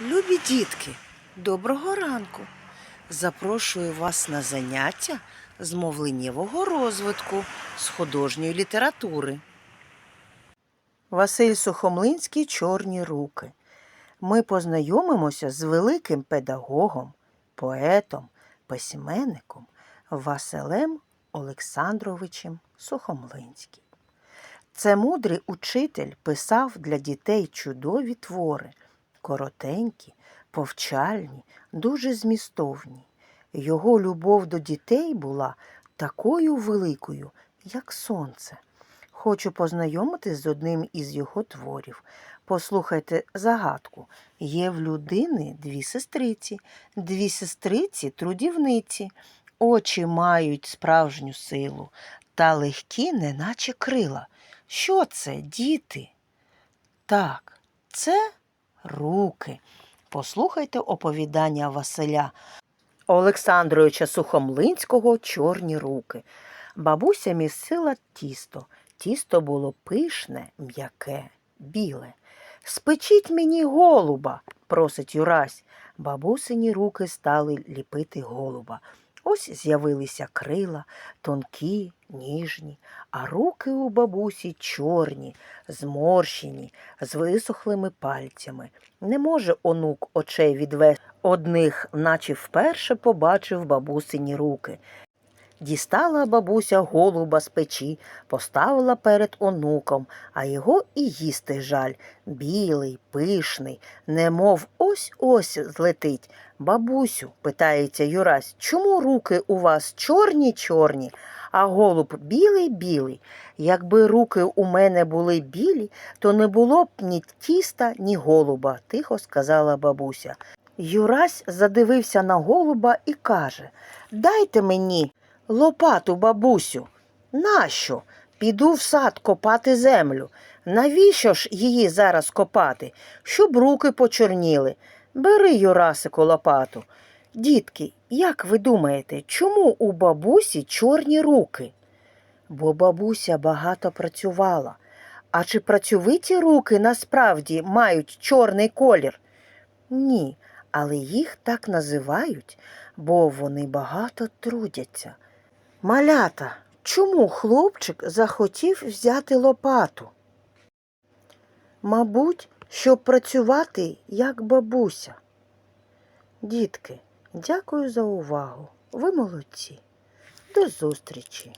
Любі дітки, доброго ранку! Запрошую вас на заняття з мовленнєвого розвитку з художньої літератури. Василь Сухомлинський Чорні руки. Ми познайомимося з великим педагогом, поетом, письменником Василем Олександровичем Сухомлинським. Це мудрий учитель писав для дітей чудові твори, коротенькі, повчальні, дуже змістовні. Його любов до дітей була такою великою, як сонце. Хочу познайомитись з одним із його творів. Послухайте загадку. Є в людини дві сестриці, дві сестриці трудівниці. Очі мають справжню силу, та легкі, неначе крила. Що це, діти? Так, це руки. Послухайте оповідання Василя Олександровича Сухомлинського Чорні руки. Бабуся місила тісто. Тісто було пишне, м'яке, біле. Спечіть мені голуба, просить Юрась. Бабусині руки стали ліпити голуба. Ось з'явилися крила, тонкі, ніжні, а руки у бабусі чорні, зморщені, з висохлими пальцями. Не може онук очей відвести одних, наче вперше побачив бабусині руки. Дістала бабуся голуба з печі, поставила перед онуком, а його і їсти жаль. Білий, пишний, немов ось-ось злетить. Бабусю, питається Юрась, чому руки у вас чорні-чорні, а голуб білий-білий? Якби руки у мене були білі, то не було б ні тіста, ні голуба, тихо сказала бабуся. Юрась задивився на голуба і каже Дайте мені лопату, бабусю. Нащо? Піду в сад копати землю. Навіщо ж її зараз копати? Щоб руки почорніли. Бери, Юрасику, лопату. Дітки, як ви думаєте, чому у бабусі чорні руки? Бо бабуся багато працювала. А чи працьовиті руки насправді мають чорний колір? Ні, але їх так називають, бо вони багато трудяться. Малята, чому хлопчик захотів взяти лопату? Мабуть, щоб працювати як бабуся. Дітки, дякую за увагу. Ви молодці. До зустрічі!